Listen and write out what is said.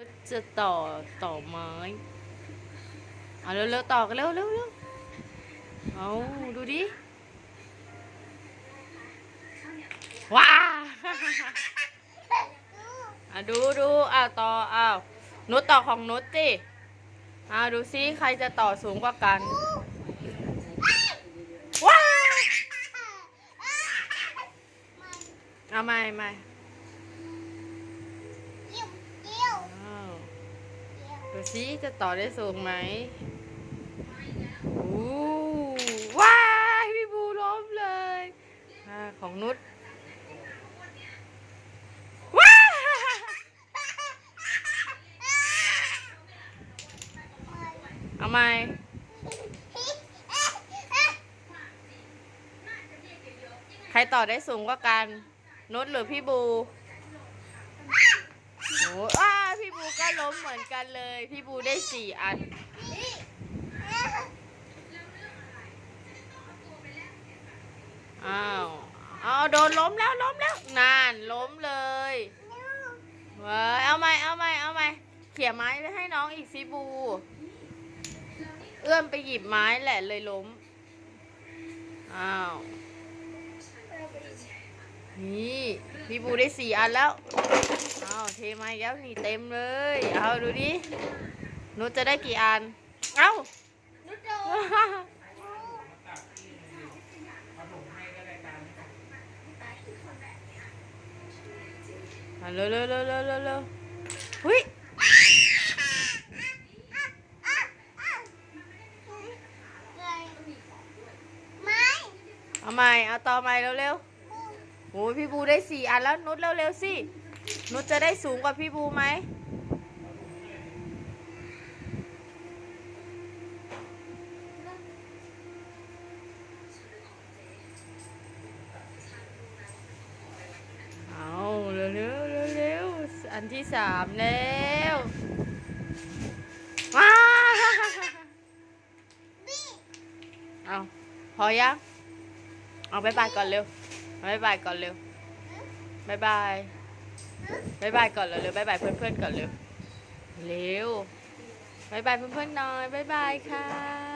นุชจะต่อต่อไม้เอาเร็วๆต่อกันเร็วเร็วเร็วเอาดูดิ ว้าอะดูดูอะต่ออ้าวนุชต่อของนุชสิอ่าดูซิใครจะต่อสูงกว่ากัน ว้าเอาไม่ไม่ ดูซิจะต่อได้สูงไหมโอ้ว้าพี่บูล้มเลยอของนุชว้าเอาไหมใครต่อได้สูงกว่ากันนุชหรือพี่บูโอ้อ้าพี่บูก็ ล้มเหมือนกันเลย พี่บูได้สี่อัน อ้าวเอาโดนล้มแล้วล้มแล้วนานล้มเลยเว้ยเอาไหมเอาไหมเอาไหมเขี่ยไม้ไปให้น้องอีกสิบู เอื้อมไปหยิบไม้แหละเลยล้ม อ้าว นี่พี่บูได้สี่อันแล้วาวเทมาอีกแล้วนี่เต็มเลย เอาดูดินุชจะได้กี่อัน เอ้ามาเร็วเร็วเร็วเร็วเร็วเร็วหุ้ยเอาใหม่ เอาต่อใหม่เร็วเร็วโอ้ยพี่บูได้สี่อันแล้วนุชเร็วเร็วสิ นุชจะได้สูงกว่าพี่บูไหม เอาเร็วเร็วเร็วเร็วอันที่สามแล้วว้าเอาพอยังเอาบายบายก่อนเร็วบายบายก่อนเร็วบายบาย บายบายก่อนเร็วเร็วบายบายเพื่อนๆก่อนเร็วเร็วบายบายเพื่อนๆหน่อยบายบายค่ะ